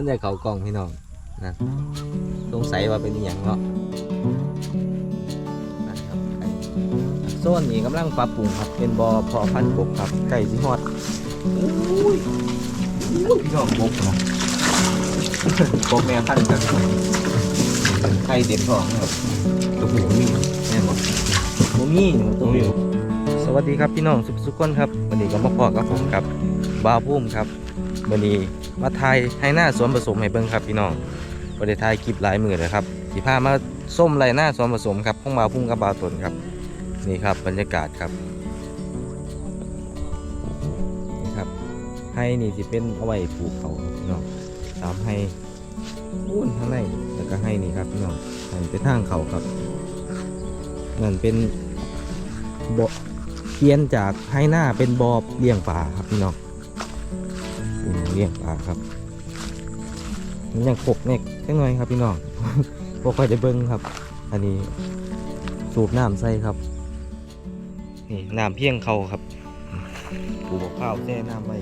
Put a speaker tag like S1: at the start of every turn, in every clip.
S1: คนใหญ่เขากล่องพี่น้องนะสงสัยว่าเป็นอย่างเนาะนะครับไก่โซนนี้กำลังปรับปรุงครับเป็นบอพอพันกบครับไก่สิฮอดอุ้ยอุ้ยพี่น้องกบนะกบแม่พันกันไข่เด่นทองนะครับตัวหูมีแม่บอกหมูมีหนูตัวหูสวัสดีครับพี่น้องสุขสุขคนครับวันนี้ก็มาพอกับผมกับบาพุ่มครับวันนี้ มาทายให้หน้าสวนผสมให้เบิ่งครับพี่น้องบริทายคลิปหลายมือเลยครับสีผ้ามาส้มไรหน้าสวนผสมครับของบาพุ่มกับบาตนครับ นี่ครับบรรยากาศครับนี่ครับให้นี่สิเป็นเอาไว้ปลูกเขาพี่น้องตามให้อุ้นข้างในแล้วก็ให้นี่ครับพี่น้องให้เป็นทางเขาครับนั่นเป็นบ่อเปลี่ยนจากให้หน้าเป็นบ่อเลี้ยงปลาครับพี่น้อง ลี้ยงปลาครับมันยังปกเนี่ยแค่หน่อยครับพี่น้องพวกคอยจะเบิ้งครับ อันนี้สูบน้ำใส่ครับ นี่น้ำเพียงเขาครับปูบอกข้าวแช่น้ำไว้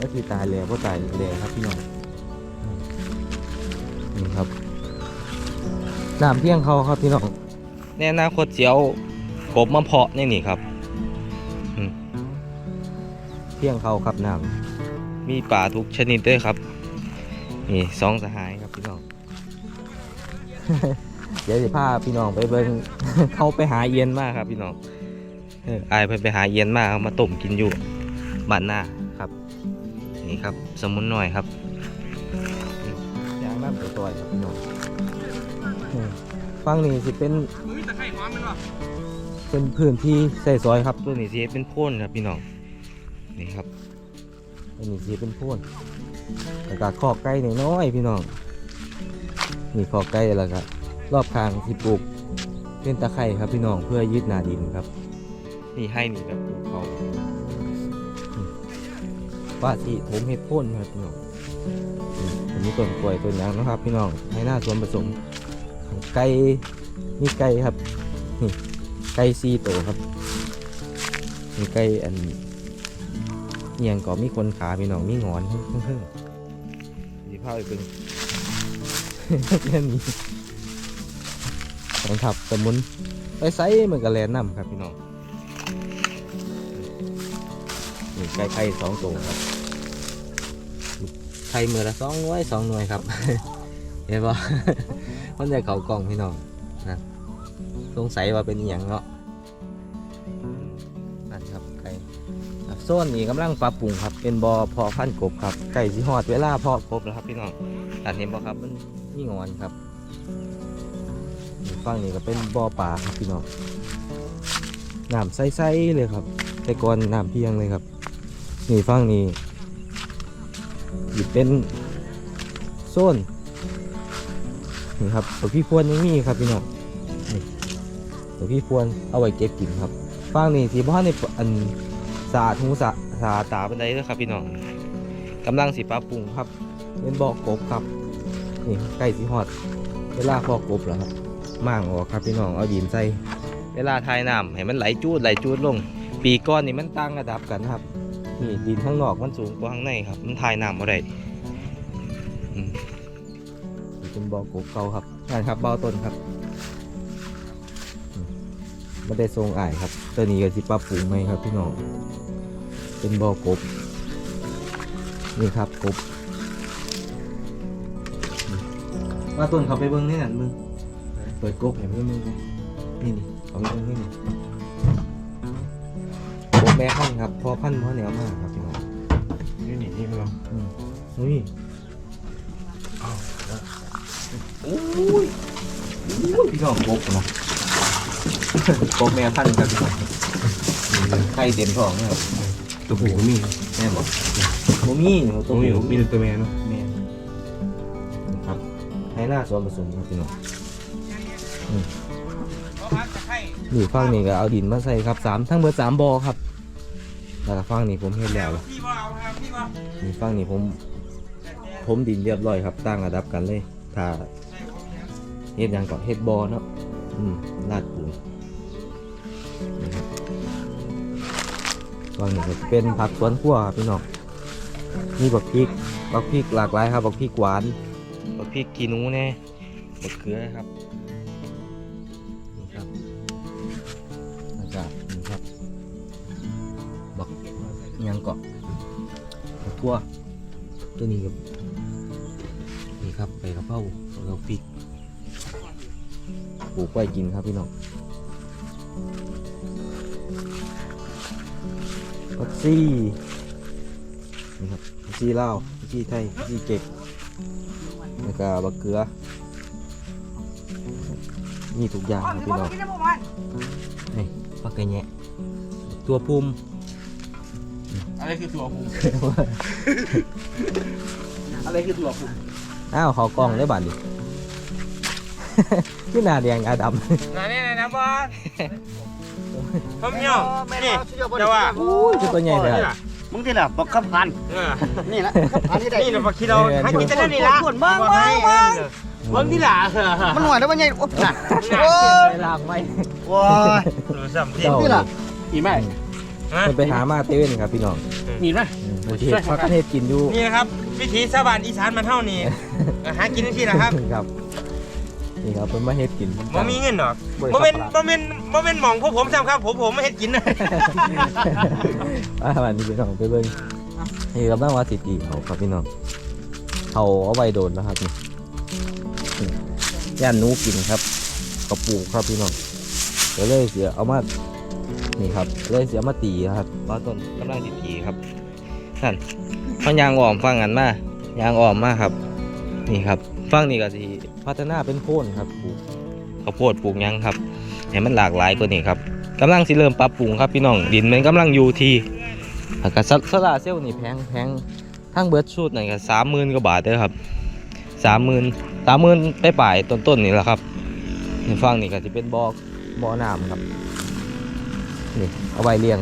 S1: ก็คือตายแล้วก็ตายแล้วครับพี่น้องนี่ครับน้ำเพียงเขาครับพี่น้องในอนาคตเสียวกบมาเพาะในนี่ครับเพียงเขาครับน้ำ มีป่าทุกชนิดด้วยครับ นี่สองสหายครับพี่น้อง เดี๋ยวจะพาพี่น้องไปเบิ่งเขาไปหาเอียนมากครับพี่น้องเอออายเพิ่นไปหาเอียนมากเอามาต้มกินอยู่บ้านหน้าครับ นี่ครับสมุนหน่อยครับยางน้ำตัวๆครับพี่น้องเออฟังนี่สิเป็น
S2: มึงมีตะไคร่หอมมันวะ
S1: เป็นพื้นที่ใส่ซอยครับตัวนี้สิเป็นโพ่นครับพี่น้องนี่ครับ ตัวนี้สิเป็นโพ่นแล้วก็ขอกไก่น้อยๆพี่น้องนี่ขอกไก่แล้วก็รอบข้างที่ปลูกเป็นตะไคร่ครับพี่น้องเพื่อยึดหนาดินครับ นี่ให้นี่แบบปลูกเขานี่ว่าที่ผมเห็ดโพ่นครับพี่น้องนี่อันนี้ต้นกล้วยต้นยางนะครับ พี่น้องให้หน้าส่วนผสมไก่มีไก่ครับนี่ไก่ซีโตวครับมีไก่อัน เอียงก็มีคนขาพี่น้องมีหงอนเพิ่งๆดีพาไปเป็นแค่นี้ต้องขับสมุนไปไซส์มันก็แลนน้ำครับพี่น้องนี่ไก่ไข่สองตัวครับไข่มือละสองหน่วยสองหน่วยครับ เห็นปะมันจะเขากล่องพี่น้องนะสงสัยว่าเป็นอหย่างเนาะ โซนนี้กำลังปรับปรุงครับ เป็นบอพอพันกบครับไก่สิหอดเวลาพอกบแล้วครับพี่น้องอันเห็นบ่ครับมันมีงอนครับฝั่งนี้ก็เป็นบอป่าครับพี่น้องน้ำใสๆเลยครับ แต่ก่อนน้ำเพียงเลยครับนี่ฝั่งนี้หยิบเป็นโซนนี่ครับตัวพี่พวนยังมีครับพี่น้องตัวพี่พวนเอาไว้เก็บกินครับฟางนี่สีบ้านในอัน สาดหูสาสาตาบันไดเลยครับพี่น้องกำลังสีปรับปรุงครับเป็นบอกบครับนี่ใกล้สีหอด เวลาพอกบแล้วครับม่างออกครับพี่น้องเอาดินใส่เวลาทายน้ำให้มันไหลจูดไหลจูดลง ปีก้อนนี่มันตั้งระดับกันครับนี่ดินข้างนอกมันสูงกว่าข้างในครับ มันทายน้ำบ่ได้อืมนี่เป็นบอกบเก่าครับนั่นครับเบ่อต้นครับมไม่ได้ทรงอ่ายครับ ตัวนี้ก็สิปรับปรุงไหมครับพี่น้อง เป็นบ่อกบ นี่ครับกบ ว่าต้นเขาไปเบิ้งนี่นั่นมึง เปิดกบเห็นไหมมึงนี่นี่เขาไปเบิ้งนี่นี่กบแม่พันธุ์ครับพอพันธุ์พอเหนียวมากครับพี่น้อง
S2: นี่นี่นี่มั้ง
S1: อืมอุ้ยโอ้ยโอ้ยพี่น้องกบนะกบแม่พันธุ์ครับพี่น้องไข่เต็มท้องนะครับ
S2: ตัวผู้ก็มี
S1: แม่บอกโมมี่หนูตั
S2: ตัวว
S1: มี
S2: ผู้มีแต่ตัวแม่เนาะ
S1: แม่ครับให้หน้าส่วนผสมครับพี่น้อง
S2: เพราะพักตะไคร่
S1: นี่ฟังนี่ก็เอาดินมาใส่ครับสามทั้งเบอร์สามบอครับแล้วก็ฟังนี่ผมเฮ็ดแล้ว
S2: พี่ว่าเอาครับพี่ว่า
S1: นี่ฟังนี่ผม ผมดินเรียบร้อยครับตั้งระดับกันเลย ถ้าเฮ็ดหยังก็เฮ็ดบอเนาะอืมลาดปูน นี่ครับตอนนี้ก็เป็นผักสวนครัวครับพี่น้องมีบักพริกบักพริกหลากหลายครับบักพริกหวานบักพริกขี้หนูแน่บักเขือครับนี่ครับแล้วก็นี่ครับบักอิหยังเกาะบักทั่วตัวนี้ครับนี่ครับใบกระเพราแล้วก็พริกปลูกไว้กินครับพี่น้อง ผักซี่นี่ครับผักซี่ลาวผักซี่ไทยผักซี่เก็กแล้วก็บักเกลือนี่ทุกอย่างครับพี่น้องนี่ผักกระแยะตัวพุ่ม
S2: อะไรคือตัวผมอะไรคือตัวผม
S1: อ้าวเขากล้องได้บัตรดิขึ้นหน้าแดงอาดำ
S2: นั่นนี่นะบอส ผมเหี่ยวนี่จะว่า
S1: อู้ยคือตัวใหญ่เลย
S2: นี่ล่ะ
S3: มึงที่ละบอกขับพัน
S2: เออ
S3: นี่ละขับพันที่ใด
S2: นี่เราบักคิดเราหากินแต่นี่ละ
S3: ส่วนบ้างบ้างบ้าง
S2: เบิ้งนี่ล่ะ
S3: มันหน่อยแล้วมันใหญ่โอ้น่ะ
S2: โอ้
S1: ไปลางไว้
S3: โอ้ย
S2: รู้สัมที่
S1: เจ้า
S3: นี่ล่ะ
S2: อีแม่ฮะ
S1: มันไปหามาเต้เว่นครับพี่น้อง
S2: มีไหม
S1: อืมประเทศพักประเทศกินอยู่
S2: นี่นะครับวิถีชาวบ้านอีสานมันเท่านี้หากินที่นะครับ
S1: ครับนี่ครับเป็นมาเฮ็ดกิน
S2: บ่มีเงินหรอก
S1: บริ
S2: บ่
S1: ษัท
S2: เป็น
S1: ปลา
S2: บ่เป็น บ่เป็นหม่องพวกผมซ้ำครับ ผมผมไม่เฮ็ดกินนะ
S1: อ่าวันนี้พี่น้องไปเบิ่งนี่กำลังว่าสิตีเขาครับพี่น้องเขาเอาไว้โดนแล้วครับนี่นี่ย่านหนูกินครับกระปูกครับพี่น้องเดี๋ยวเลยเสียเอามานี่ครับเลยเสียมาตีครับตอนต้นกำลังสิตีครับนั่นมันยางอ่อมฟังกันมายางอ่อมมากครับ นี่ครับฟังนี่ก็สิพัฒนาเป็นโคนครับปลูกข้าวโพดปลูกหยังครับ ให้มันหลากหลายกว่านี้ครับกำลังสิเริ่มปรับปรุงครับพี่น้องดินมันกำลังอยู่ที่แล้วก็โซลาเซลนี่แพงแพงทั้งเบิร์ดชุดนี่ก็สามหมื่นกว่าบาทเด้อครับสามหมื่นสามหมื่นไปปลายต้นๆนนี่แหละครับนี่ฟังนี่ก็จะเป็นบ่อบ่อน้ำครับนี่เอาไว้เลี้ยง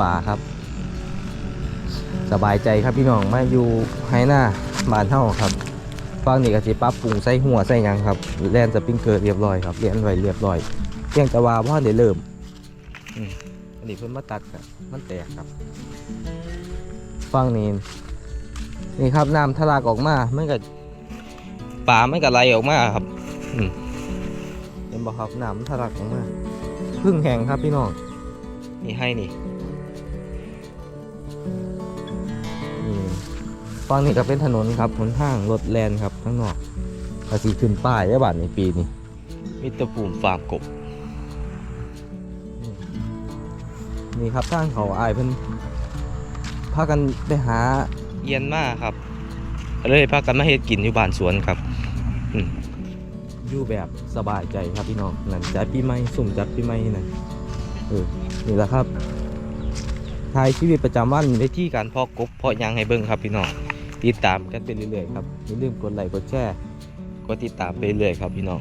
S1: ปลาครับ สบายใจครับพี่น้องมาอยู่ไฮหน้าบ้านเฮาครับฟังนี่ก็สิปรับปรุงใส่หัวใส่ยังครับแลนสปริงเกอร์เรียบร้อยครับเรียนไว้เรียบร้อย เพียงแต่ว่าพ่อได้เริ่มอืมอันนี้เพิ่นมาตัดครับมันแตกครับฟังนี่นี่ครับน้ำทะลักออกมามันก็ป่ามันก็ไหลออกมาครับเห็นบ่ครับน้ำทะลักออกมาพึ่งแห้งครับพี่น้องนี่ให้นี่นี่ฝั่งนี้ก็เป็นถนนครับหนทางรถแลนครับข้างนอกภาษีขึ้นป้ายได้บาทในปีนี้มิตรภูมิฟาร์มกบ นี่ครับทางเขาอายเพิ่นพากันไปหาเยียนมากครับเลยพากันมาเฮ็ดกินอยู่บ้านสวนครับอยู่แบบสบายใจครับพี่น้องนั่นจัดปีใหม่สุ่มจัดปีใหม่นั่นเออนี่แหละครับถ่ายชีวิตประจำวันในที่การเพาะกบเพาะยางให้เบิ่งครับพี่น้องติดตามกันไปเรื่อยๆครับอย่าลืมกดไลค์กดแชร์กดติดตามไปเรื่อยครับพี่น้อง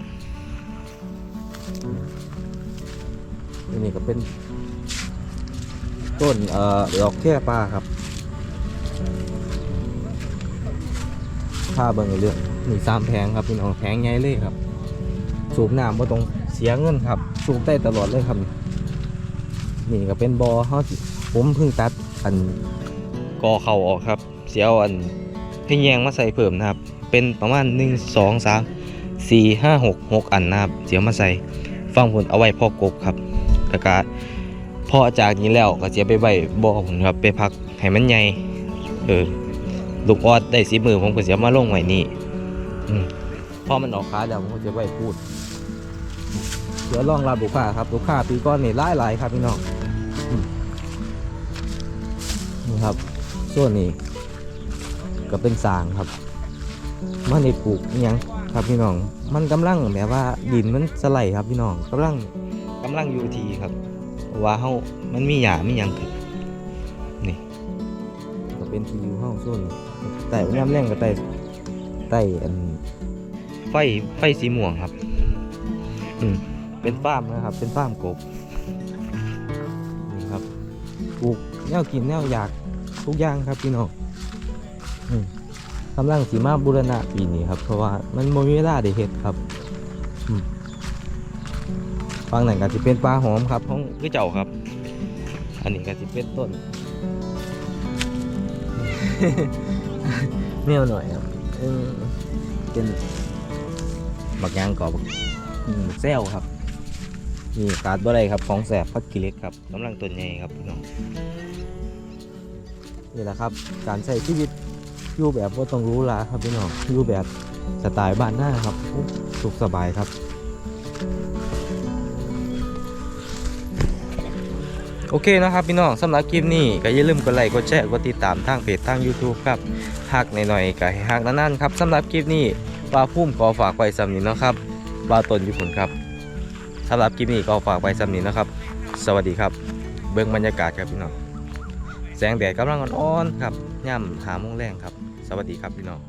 S1: อันนี่ก็เป็น ต้นเอ่อดอกแค่ปลาครับค่าเบิ่งเรื่องนี่สามแพงครับพี่น้องแพงใหญ่เลยครับ สูบน้ำบ่ต้องเสียเงินครับ สูบได้ตลอดเลยครับ นี่ก็เป็นบอเขาผมเพิ่งตัดอันกอเข่าออกครับ เสียเอาอันให้แยงมาใส่เพิ่มนะครับ เป็นประมาณ1 2 3 4 5 6 6อันนะครับ เสียวมาใส่ฟังผลเอาไว้พอกบครับกะกะ พอจากนี้แล้วก็จะไปไว้บ่อผมครับไปพักให้มันใหญ่เออลูกออดได้สีมือผมก็จะมาลงไว้นี่พอมันออกขาแล้วผมก็จะไว้พูดเดี๋ยวลองรับลูกค้าครับลูกค้าปีก้อนนี่หลายๆครับพี่น้องนี่ครับส่วนนี้ก็เป็นสางครับมันได้ปลูกยังครับพี่น้อง มันกำลังแบบว่าดินมันสไลด์ครับพี่น้องกำลังกำลังอยู่ทีครับ ว่าเฮามันมีหญ้ามีหยังขึ้นนี่ก็เป็นทีอยู่เฮาส่วนแต่น้ำแรงก็ใต้ใต้อันไฟไฟสีม่วงครับ อืมเป็นฟาร์มนะครับ เป็นฟาร์มกบนี่ครับปลูกแนวกินแนวอยากทุกอย่างครับพี่น้องกำลังสีมาบูรณะปีนี้ครับ เพราะว่ามันโมมีเวลาได้เห็ดครับอืม ฟังหนังก็จะเป็นปลาหอมครับของคือเจ้าครับ อันนี้ก็จะเป็นต้นแนวหน่อยครับเออเป็นบักยางกรอบบักอืมแซวครับนี่การ์ดบ่ได้ครับของแสบพักกิเล็กครับกำลังตัวใหญ่ครับพี่น้องนี่แหละครับ การใช้ชีวิตอยู่แบบว่าต้องรู้ลาครับพี่น้องอยู่แบบสไตล์บ้านหน้าครับอุ๊ยสุขสบายครับ โอเคนะครับพี่น้องสำหรับคลิปนี้ก็อย่าลืมกดไลค์กดแชร์กดติดตามทางเพจทาง YouTube ครับหักหน่อยๆก็ให้หักนั่นๆครับสำหรับคลิปนี้ว่าพุ่มขอฝากไว้สำนี้นะครับว่าตนอยู่ผลครับสำหรับคลิปนี้ก็ฝากไว้สำนี้นะครับ สวัสดีครับ เบื้องบรรยากาศครับพี่น้องแสงแดดกำลังอ่อนๆครับย่ำหาโมงแรงครับ สวัสดีครับพี่น้อง